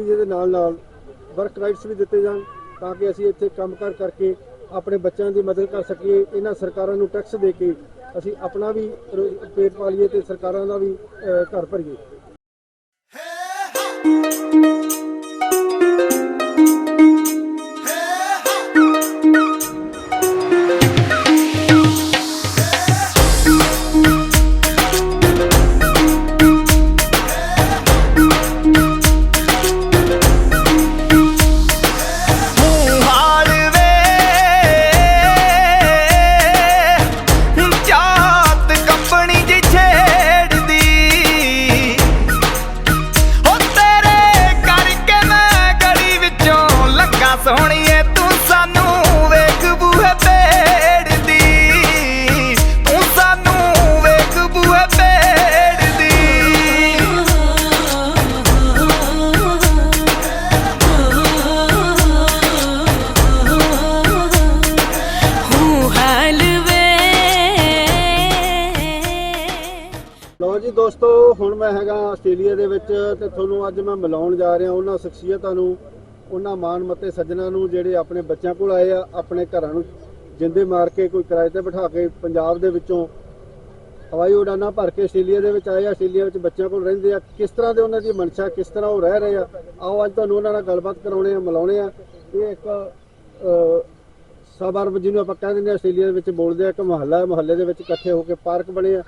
Visitor ਵੀਜ਼ੇ ਨਾਲ ਨਾਲ ਵਰਕ ਰਾਈਟਸ ਵੀ ਦਿੱਤੇ ਜਾਣ ਤਾਂ ਕਿ ਅਸੀਂ ਇੱਥੇ ਕੰਮ ਕੰਮਕਾਰ ਕਰਕੇ ਆਪਣੇ ਬੱਚਿਆਂ ਦੀ ਮਦਦ ਕਰ ਸਕੀਏ, ਇਹਨਾਂ ਸਰਕਾਰਾਂ ਨੂੰ ਟੈਕਸ ਦੇ ਕੇ ਅਸੀਂ ਆਪਣਾ ਵੀ ਪੇਟ ਪਾਲੀਏ ਤੇ ਸਰਕਾਰਾਂ ਦਾ ਵੀ ਘਰ ਭਰੀਏ। ਆਸਟ੍ਰੇਲੀਆ ਦੇ ਵਿੱਚ ਤੇ ਤੁਹਾਨੂੰ ਅੱਜ ਮੈਂ ਮਿਲਾਉਣ ਜਾ ਰਿਹਾ ਉਹਨਾਂ ਸ਼ਖਸੀਅਤਾਂ ਨੂੰ ਉਹਨਾਂ ਮਾਣ ਮੱਤੇ ਸੱਜਣਾ ਨੂੰ ਜਿਹੜੇ ਆਪਣੇ ਬੱਚਿਆਂ ਕੋਲ ਆਏ ਆ ਆਪਣੇ ਘਰਾਂ ਨੂੰ ਜਿੰਦੇ ਮਾਰ ਕੇ ਕੋਈ ਕਿਰਾਏ ਤੇ ਬਿਠਾ ਕੇ ਪੰਜਾਬ ਦੇ ਵਿੱਚੋਂ ਹਵਾਈ ਉਡਾਨਾਂ ਭਰ ਕੇ ਆਸਟ੍ਰੇਲੀਆ ਦੇ ਵਿੱਚ ਆਏ ਆ ਆਸਟ੍ਰੇਲੀਆ ਵਿੱਚ ਬੱਚਿਆਂ ਕੋਲ ਰਹਿੰਦੇ ਆ। ਕਿਸ ਤਰ੍ਹਾਂ ਦੇ ਉਹਨਾਂ ਦੀ ਮਨਸ਼ਾ ਕਿਸ ਤਰ੍ਹਾਂ ਉਹ ਰਹਿ ਰਹੇ ਆ ਆਓ ਅੱਜ ਤੁਹਾਨੂੰ ਉਹਨਾਂ ਨਾਲ ਗੱਲਬਾਤ ਕਰਾਉਣੇ ਆ ਮਿਲਾਉਣੇ ਆ। ਇਹ ਇੱਕ ਅ, ਸਬਰਬ ਜਿਹਨੂੰ ਆਪਾਂ ਕਹਿ ਦਿੰਦੇ ਆ ਆਸਟ੍ਰੇਲੀਆ ਦੇ ਵਿੱਚ ਬੋਲਦੇ ਆ ਇੱਕ ਮੁਹੱਲਾ ਹੈ ਮੁਹੱਲੇ ਦੇ ਵਿੱਚ ਇਕੱਠੇ ਹੋ ਕੇ ਪਾਰਕ ਬਣੇ ਆ।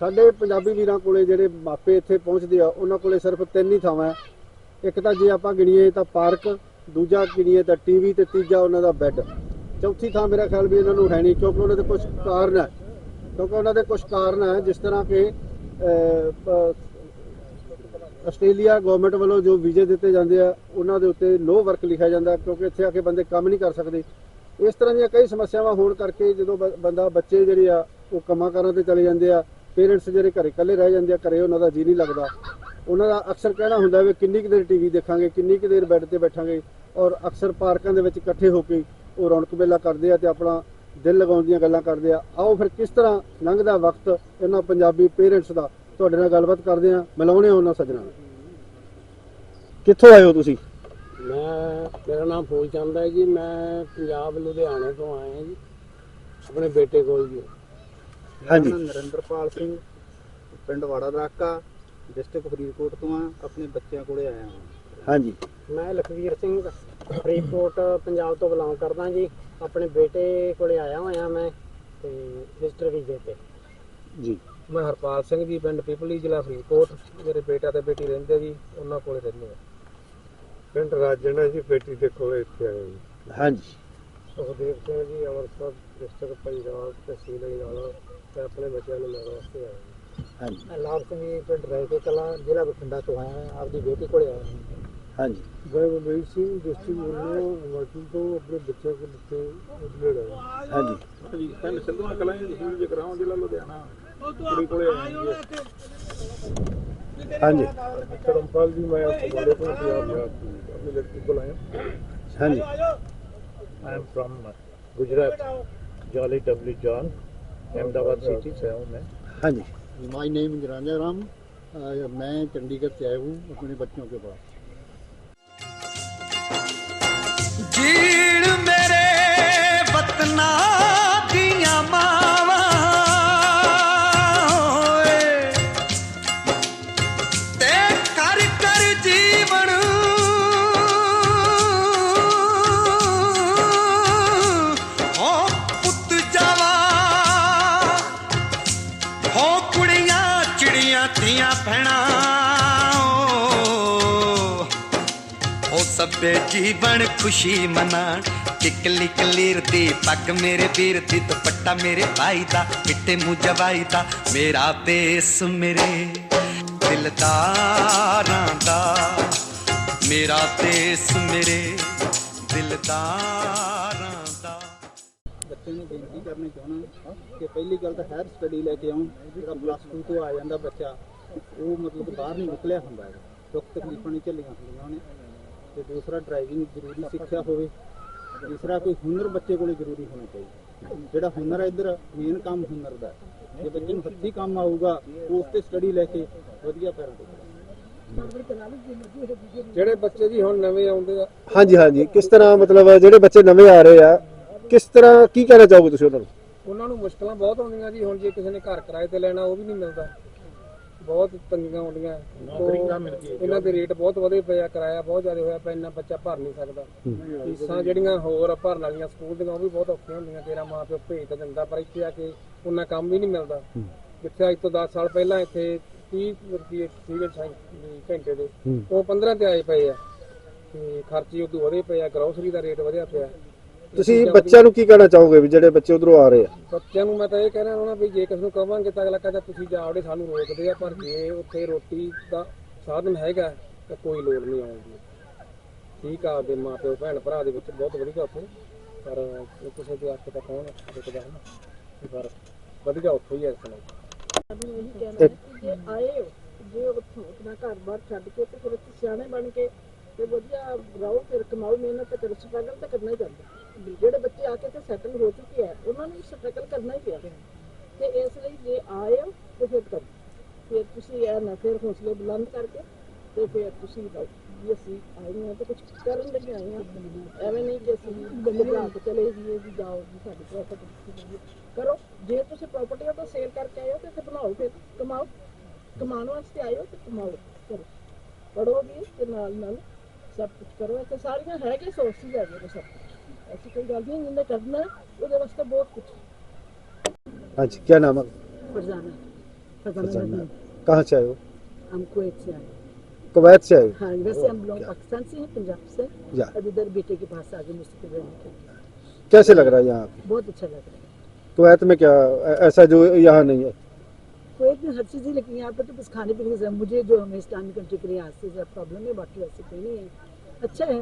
ਸਾਡੇ ਪੰਜਾਬੀ ਵੀਰਾਂ ਕੋਲੇ ਜਿਹੜੇ ਮਾਪੇ ਇੱਥੇ ਪਹੁੰਚਦੇ ਆ, ਉਹਨਾਂ ਕੋਲੇ ਸਿਰਫ ਤਿੰਨ ਹੀ ਥਾਵਾਂ ਹੈ। ਇੱਕ ਤਾਂ ਜੇ ਆਪਾਂ ਗਿਣੀਏ ਤਾਂ ਪਾਰਕ, ਦੂਜਾ ਗਿਣੀਏ ਤਾਂ ਟੀਵੀ ਤੇ ਤੀਜਾ ਉਹਨਾਂ ਦਾ ਬੈੱਡ ਚੌਥੀ ਥਾਂ ਮੇਰਾ ਖਿਆਲ ਵੀ ਇਹਨਾਂ ਨੂੰ ਹੈ ਨਹੀਂ, ਕਿਉਂਕਿ ਉਹਨਾਂ ਦੇ ਕੁਝ ਕਾਰਨ ਹੈ। ਕਿਉਂਕਿ ਉਹਨਾਂ ਦੇ ਕੁਝ ਕਾਰਨ ਹੈ, ਜਿਸ ਤਰ੍ਹਾਂ ਕਿ ਆਸਟ੍ਰੇਲੀਆ ਗਵਰਨਮੈਂਟ ਵੱਲੋਂ ਜੋ ਵੀਜ਼ੇ ਦਿੱਤੇ ਜਾਂਦੇ ਆ, ਉਹਨਾਂ ਦੇ ਉੱਤੇ ਨੋ ਵਰਕ ਲਿਖਿਆ ਜਾਂਦਾ, ਕਿਉਂਕਿ ਇੱਥੇ ਆ ਕੇ ਬੰਦੇ ਕੰਮ ਨਹੀਂ ਕਰ ਸਕਦੇ। ਇਸ ਤਰ੍ਹਾਂ ਦੀਆਂ ਕਈ ਸਮੱਸਿਆਵਾਂ ਹੋਣ ਕਰਕੇ ਜਦੋਂ ਬ- ਬੰਦਾ, ਬੱਚੇ ਜਿਹੜੇ ਆ, ਉਹ ਕੰਮਾਂ ਕਾਰਾਂ ਤੇ ਚਲੇ ਜਾਂਦੇ ਆ ਪੇਰੈਂਟਸ ਜਿਹੜੇ ਘਰੇ ਇਕੱਲੇ ਰਹਿ ਜਾਂਦੇ ਆ, ਘਰੇ ਉਹਨਾਂ ਦਾ ਜੀ ਨਹੀਂ ਲੱਗਦਾ। ਉਹਨਾਂ ਦਾ ਅਕਸਰ ਕਹਿਣਾ ਹੁੰਦਾ ਵੀ ਕਿੰਨੀ ਕੁ ਦੇਰ ਟੀਵੀ ਦੇਖਾਂਗੇ, ਕਿੰਨੀ ਕੁ ਦੇਰ ਬੈੱਡ ਤੇ ਬੈਠਾਂਗੇ। ਔਰ ਅਕਸਰ ਪਾਰਕਾਂ ਦੇ ਵਿੱਚ ਇਕੱਠੇ ਹੋ ਕੇ ਉਹ ਰੌਣਕ ਮੇਲਾ ਕਰਦੇ ਆ ਤੇ ਆਪਣਾ ਦਿਲ ਲਗਾਉਣ ਦੀਆਂ ਗੱਲਾਂ ਕਰਦੇ ਆ। ਆਓ ਫਿਰ ਕਿਸ ਤਰ੍ਹਾਂ ਲੰਘਦਾ ਵਕਤ ਇਹਨਾਂ ਪੰਜਾਬੀ ਪੇਰੈਂਟਸ ਦਾ? ਤੁਹਾਡੇ ਨਾਲ ਗੱਲਬਾਤ ਕਰਦੇ ਆ। ਮਿਲਾਉਣੇ ਆ ਉਹਨਾਂ ਸੱਜਣਾ ਨਾਲ। ਕਿੱਥੋਂ ਆਏ ਹੋ ਤੁਸੀਂ? ਮੈਂ, ਮੇਰਾ ਨਾਮ ਫੂਲ ਚੰਦ ਹੈ ਜੀ। ਮੈਂ ਪੰਜਾਬ ਲੁਧਿਆਣੇ ਤੋਂ ਆਇਆ ਜੀ। ਆਪਣੇ ਬੇਟੇ ਕੋਲ ਜੀ। ਹਾਂਜੀ। ਮੈਂ ਨਰਿੰਦਰਪਾਲ ਸਿੰਘ ਪਿੰਡ ਵਾੜਾ ਰਾਕਾ ਡਿਸਟ੍ਰਿਕਟ ਫਰੀਦਕੋਟ ਤੋਂ ਆ ਆਪਣੇ ਬੱਚਿਆਂ ਕੋਲੇ ਆਇਆ ਹਾਂ। ਹਾਂਜੀ। ਮੈਂ ਲਖਵੀਰ ਸਿੰਘ ਫਰੀਦਕੋਟ ਪੰਜਾਬ ਤੋਂ ਬਿਲੋਂਗ ਕਰਦਾ ਜੀ। ਆਪਣੇ ਬੇਟੇ ਕੋਲੇ ਆਇਆ ਹੋਇਆ ਮੈਂ ਤੇ ਵਿਜ਼ਟਰ ਵੀਜ਼ੇ ਤੇ ਜੀ। ਮੈਂ ਹਰਪਾਲ ਸਿੰਘ ਜੀ ਪਿੰਡ ਪਿਪਲੀ ਜ਼ਿਲ੍ਹਾ ਫਰੀਦਕੋਟ। ਮੇਰੇ ਬੇਟਾ ਤੇ ਬੇਟੀ ਰਹਿੰਦੇ ਜੀ ਉਹਨਾਂ ਕੋਲੇ ਰਹਿੰਦੇ ਆ। ਪਿੰਡ ਰਾਜਣਾ ਜੀ ਬੇਟੀ ਦੇ ਕੋਲੇ ਇੱਥੇ ਆਏ ਜੀ ਹਾਂਜੀ। ਸੁਖਦੇਵ ਸਿੰਘ ਜੀ ਅੰਮ੍ਰਿਤਸਰ ਡਿਸਟ੍ਰਿਕਟ ਪੰਜਾਬ ਤਹਿਸੀਲ ਅਜਨਾਲਾ। ਤੇ ਆਪਣੇ ਬੱਚਿਆਂ ਨੂੰ ਮਿਲਣ ਵਾਸਤੇ ਆਏ ਜੀ ਹਾਂਜੀ। ਮੈਂ ਲਾਭ ਸਿੰਘ ਜੀ ਪਿੰਡ ਰਹਿ ਕੇ ਕਲਾਂ ਜ਼ਿਲ੍ਹਾ ਬਠਿੰਡਾ ਤੋਂ ਆਇਆ ਹਾਂ ਆਪਦੀ ਬੇਟੀ ਕੋਲੇ ਆਇਆ ਹਾਂ। ਹਾਂਜੀ। ਮੈਂ ਬਲਬੀਰ ਸਿੰਘ ਡਿਸਟ੍ਰਿਕਟ ਮੁਰਮੂ ਹਿਮਾਚਲ ਤੋਂ ਆਪਣੇ ਬੱਚਿਆਂ ਕੋਲ ਇੱਥੇ ਉਜਲੇ ਆਇਆ ਹਾਂਜੀ। ਪਿੰਡ ਸਿੱਧੂਆਂ ਕਲਾਂ ਜੀ ਜਗਰਾਉਂ ਜ਼ਿਲ੍ਹਾ ਲੁਧਿਆਣਾ। ਕੁੜੀ ਕੋਲੇ ਆਇਆ ਜੀ। ਹਾਂਜੀ। ਧਰਮਪਾਲ ਜੀ ਮੈਂ ਫਗਵਾੜੇ ਤੋਂ ਪੰਜਾਬ ਦਾ ਆਪਣੀ ਲੜਕੀ ਕੋਲ ਆਇਆ ਹਾਂਜੀ। I am from uh, Gujarat, Jolly W. Ahmedabad city से हूँ मैं। हाँ जी। माई नेम राजा राम मैं चंडीगढ़ से आया हूँ अपने बच्चों के पास। जीण मेरे बतना ਚਿੜੀਆਂ ਤੀਆਂ ਭੈਣਾਂ। ਉਹ ਸਭੇ ਜੀਵਨ ਖੁਸ਼ੀ ਮਨਾਣ। ਕਿਕਲੀ ਕਲੀਰ ਦੀ ਪੱਗ ਮੇਰੇ ਵੀਰ ਦੀ, ਦੁਪੱਟਾ ਮੇਰੇ ਭਾਈ ਦਾ ਮਿੱਟੇ ਮੂੰਹ ਜਵਾਈ ਦਾ, ਮੇਰਾ ਦੇਸ ਮੇਰੇ ਦਿਲਦਾਰਾਂ ਦਾ। ਮੇਰਾ ਦੇਸ ਮੇਰੇ ਦਿਲਦਾਰਾਂ ਦਾ। ਬੱਚੇ ਨੂੰ ਬੇਨਤੀ ਕਰਨੀ ਚਾਹਣਾ ਕਿ ਪਹਿਲੀ ਗੱਲ ਤਾਂ ਹਾਇਰ ਸਟੱਡੀ ਲੈ ਕੇ ਆਉਣ ਜਿਹੜਾ ਪਲੱਸ 2 ਤੋਂ ਆ ਜਾਂਦਾ ਬੱਚਾ ਉਹ ਮਤਲਬ ਬਾਹਰ ਨਹੀਂ ਨਿਕਲਿਆ ਹੁੰਦਾ ਹੈ ਦੁੱਖ ਤਕਲੀਫਾਂ ਨਹੀਂ ਝੱਲੀਆਂ ਹੁੰਦੀਆਂ ਉਹਨੇ। ਤੇ ਦੂਸਰਾ ਡਰਾਈਵਿੰਗ ਜ਼ਰੂਰੀ ਸਿੱਖਿਆ ਹੋਵੇ। ਤੀਸਰਾ ਕੋਈ ਹੁਨਰ ਬੱਚੇ ਕੋਲੇ ਜ਼ਰੂਰੀ ਹੋਣਾ ਚਾਹੀਦਾ। ਜਿਹੜਾ ਹੁਨਰ ਹੈ ਇੱਧਰ ਮੇਨ ਕੰਮ ਹੁਨਰ ਦਾ। ਹੈ। ਜੇ ਬੱਚੇ ਨੂੰ ਹੱਥੀਂ ਕੰਮ ਆਊਗਾ ਉਹ ਉਸ ਤੇ ਸਟੱਡੀ ਲੈ ਕੇ ਵਧੀਆ ਪੈਰਾਂ ਤੇ ਜਿਹੜੇ ਬੱਚੇ ਜੀ ਹੁਣ ਨਵੇਂ ਆਉਂਦੇ ਆ। ਹਾਂਜੀ ਹਾਂਜੀ। ਕਿਸ ਤਰ੍ਹਾਂ ਮਤਲਬ ਜਿਹੜੇ ਬੱਚੇ ਨਵੇਂ ਆ ਰਹੇ ਆ ਕਿਸ ਤਰ੍ਹਾਂ ਕੀ ਕਹਿਣਾ ਚਾਹੋਗੇ ਤੁਸੀਂ ਉਹਨਾਂ ਨੂੰ? ਉਹਨਾਂ ਨੂੰ ਮੁਸ਼ਕਲਾਂ ਬਹੁਤ ਆਉਂਦੀਆਂ ਜੀ ਹੁਣ ਜੇ ਕਿਸੇ ਨੇ ਘਰ ਕਿਰਾਏ ਤੇ ਲੈਣਾ ਉਹ ਵੀ ਨਹੀਂ ਮਿਲਦਾ। ਬਹੁਤ ਤੰਗੀਆਂ ਆਉਂਦੀਆਂ। ਨੌਕਰੀਆਂ ਇਹਨਾਂ ਦੇ ਰੇਟ ਬਹੁਤ ਵਧੇ ਪਏ ਆ ਕਿਰਾਇਆ ਬਹੁਤ ਜ਼ਿਆਦਾ ਹੋਇਆ ਪਿਆ ਇੰਨਾ ਬੱਚਾ ਭਰ ਨਹੀਂ ਸਕਦਾ। ਫੀਸਾਂ ਜਿਹੜੀਆਂ ਹੋਰ ਆ ਭਰਨ ਵਾਲੀਆਂ ਸਕੂਲ ਦੀਆਂ ਉਹ ਵੀ ਬਹੁਤ ਔਖੀਆਂ ਹੁੰਦੀਆਂ। ਤੇਰਾ ਮਾਂ ਪਿਓ ਭੇਜ ਤਾਂ ਦਿੰਦਾ ਪਰ ਇੱਥੇ ਆ ਕੇ ਉਹਨਾਂ ਕੰਮ ਵੀ ਨਹੀਂ ਮਿਲਦਾ। ਜਿੱਥੇ ਅੱਜ ਤੋਂ 10 ਸਾਲ ਪਹਿਲਾਂ ਇੱਥੇ 30 ਰੁਪਏ ਸੀਗੇ ਸਾਈ ਘੰਟੇ ਦੇ ਉਹ 15 ਤੇ ਆਏ ਪਏ ਆ। ਤੇ ਖਰਚੇ ਉਦੋਂ ਵਧੇ ਪਏ ਆ ਗਰੋਸਰੀ ਦਾ ਰੇਟ ਵਧਿਆ ਪਿਆ। ਤੁਸੀਂ ਬੱਚਿਆਂ ਨੂੰ ਕੀ ਕਹਿਣਾ ਚਾਹੋਗੇ ਵੀ ਜਿਹੜੇ ਬੱਚੇ ਉਧਰੋਂ ਆ ਰਹੇ ਆ? ਬੱਚਿਆਂ ਨੂੰ ਮੈਂ ਤਾਂ ਇਹ ਕਹਿਣਾ ਉਹਨਾਂ ਵੀ ਜੇ ਕਿਸ ਨੂੰ ਕਵਾਂਗੇ ਤਾਂ ਅਗਲਾ ਕਹਿੰਦਾ ਤੁਸੀਂ ਜਾਓੜੇ ਸਾਨੂੰ ਰੋਕਦੇ ਆ ਪਰ ਜੇ ਉੱਥੇ ਰੋਟੀ ਦਾ ਸਾਧਨ ਹੈਗਾ ਤਾਂ ਕੋਈ ਲੋੜ ਨਹੀਂ ਆਉਣ ਦੀ ਠੀਕ ਆ ਆਪਦੇ ਮਾਪਿਓ ਭੈਣ ਭਰਾ ਦੇ ਵਿੱਚ ਬਹੁਤ ਵਧੀਆ ਉੱਥੇ ਪਰ ਇਹ ਕਿਸੇ ਦੇ ਹੱਥ ਤਾਂ ਕੌਣ ਰੁਕਦਾ ਹੈ ਨਾ? ਪਰ ਵਧੀਆ ਉੱਥੇ ਹੀ ਹੈ ਇਸ ਨਾਲ ਸਾਨੂੰ ਇਹੀ ਕਹਿਣਾ ਹੈ ਕਿ ਜੇ ਆਏ ਹੋ ਜੇ ਉੱਥੋਂ ਆਪਣਾ ਘਰ-ਬਾਰ ਛੱਡ ਕੇ ਤੇ ਫਿਰ ਉੱਥੇ ਸਿਆਣੇ ਬਣ ਕੇ ਤੇ ਵਧੀਆ ਰਹੋ ਫਿਰ ਕਮਾਓ ਮਿਹਨਤ ਤੇ ਕਰੋ ਸਟਰਗਲ ਤਾਂ ਕਰਨਾ ਹੀ ਪੈਂਦਾ। ਜਿਹੜੇ ਬੱਚੇ ਆ ਕੇ ਤੇ ਸੈਟਲ ਹੋ ਚੁੱਕੇ ਆ, ਉਹਨਾਂ ਨੂੰ ਸਟਰਗਲ ਕਰਨਾ ਹੀ ਪਿਆ। ਤੇ ਇਸ ਲਈ ਜੇ ਆਏ ਹੋ ਤੇ ਫਿਰ ਕਰੋ। ਫਿਰ ਤੁਸੀਂ ਇਹ ਨਾ, ਫਿਰ ਹੌਸਲੇ ਬੁਲੰਦ ਕਰਕੇ ਤੇ ਫਿਰ ਤੁਸੀਂ ਰਹੋ ਵੀ ਅਸੀਂ ਆਏ ਹਾਂ ਤੇ ਕੁਝ ਕਰਨ ਲਈ ਆਏ ਹਾਂ ਐਵੇਂ ਨਹੀਂ ਕਿ ਅਸੀਂ ਘਬਰਾ ਕੇ ਚਲੇ ਜੀਏ ਵੀ ਜਾਓ ਜੀ, ਸਾਡੀ ਪ੍ਰਾਪਰਟੀ ਕਰੋ। ਜੇ ਤੁਸੀਂ ਪ੍ਰਾਪਰਟੀ ਉਹ ਤਾਂ ਸੇਲ ਕਰਕੇ ਆਏ ਹੋ ਤੇ ਫਿਰ ਬਣਾਓ ਫਿਰ। ਕਮਾਓ। ਕਮਾਉਣ ਵਾਸਤੇ ਆਏ ਹੋ ਤੇ ਕਮਾਓ। ਕਰੋ। ਪੜੋ ਵੀ ਤੇ ਨਾਲ ਨਾਲ ਸਭ ਕੁਝ ਕਰੋ। ਤੇ ਸਾਰੀਆਂ ਹੈਗੇ ਸੋਰਸਿਸ ਹੈਗੇ ਸਭ ऐसी कोई गल नहीं जिन्हें करना वो वास्ते बहुत कुछ हाँ। जी क्या नाम है? फरजाना। फरजाना कहाँ से आयो हम कुवैत से आए। कुवैत से आए हाँ? वैसे हम लोग पाकिस्तान से हैं पंजाब से। अब इधर बेटे के पास आ गए मुस्तफिल रहने के लिए। कैसे लग रहा है यहाँ बहुत अच्छा लग रहा है। कुवैत में क्या ऐसा जो यहाँ नहीं है? कुवैत में हर चीज़ ही लेकिन यहाँ पर तो बस खाने पीने की मुझे जो हमें इस्लामिक कंट्री के लिए आज से प्रॉब्लम है बाकी ऐसी कोई नहीं है। अच्छा है।